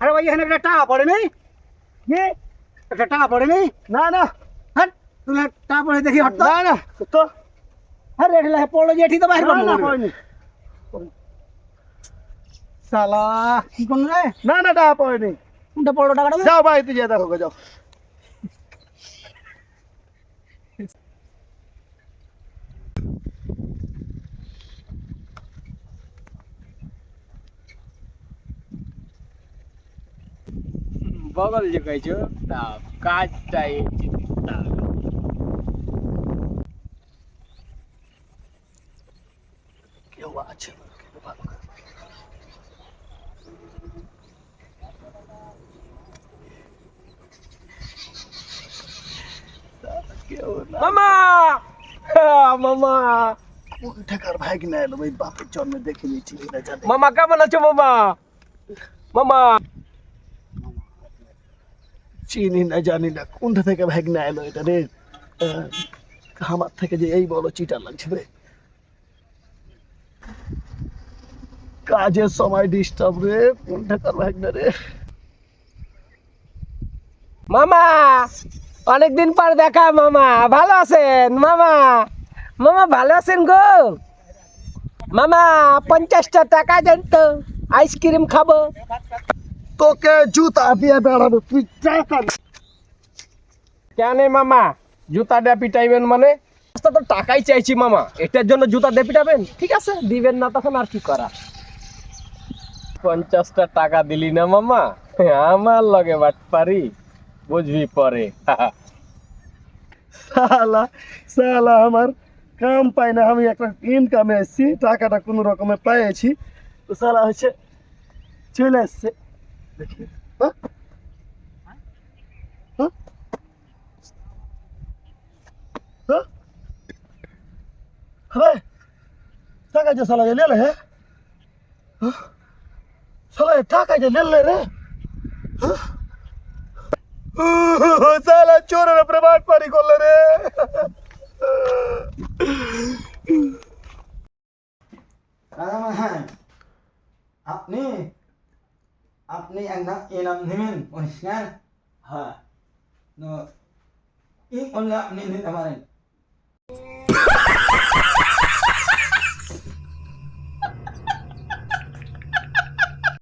আরে ভাই এখানে একটা টাকা পড়ে নেই। একটা টাকা পড়ে নেই। না না। হ্যাঁ তুমি টাকা পড়ে দেখি হট না না তো। আরে এটা পড়ল যে তো বাইরে না পড়েনি। সালা কি করুন রে না না টাকা পড়েনি। কোনটা পড়ল টাকাটা? যাও বাড়িতে যেয়ে দেখো যাও। બગલ જે કહે છે કાચતા એ કેવા છે মামা! হ্যাঁ, মামা! ঢাকার ভাই কিনা এলো? ভাই বাপের জন্মে দেখে নিয়েছি মামা কেমন আছো মামা? মামা! চিনি না, জানি না, কোনটা থেকে ভাগ না এলো এটা রে? আমার থেকে যে এই বড় চিটা লাগছে রে। কাজের সময় ডিস্টার্ব রে কোন ঠেকার ভাগ না রে? মামা, অনেকদিন পর দেখা মামা, ভালো আছেন? মামা মামা ভালো আছেন গো? মামা, পঞ্চাশটা টাকা দেন তো আইসক্রিম খাব। তোকে জুতা দিয়ে বেড়াবো তুই কেন মামা? জুতা দিয়ে পিটাইবেন মানে? তো টাকাই চাইছি মামা এটার জন্য জুতা দিয়ে পিটাবেন? ঠিক আছে দিবেন না তখন আর কি করা? পঞ্চাশটা টাকা দিলি না মামা? আমার লগে বাট পারি বুঝবি পরে। সালা সালা আমার কাম পাই না আমি একটা ইনকামে এসেছি টাকাটা কোনো রকমে পেয়েছি তো সালা হচ্ছে চলে এসছে দেখি হ্যাঁ? হ্যাঁ? হ্যাঁ? হ্যাঁ? টাকা যে সালা যে লেলে হ্যাঁ হ্যাঁ? সালা এ টাকা যে আপনি একদম ইনাম নেবেন পরিষ্কার হ্যাঁ ই করলে আপনি নিতে পারেন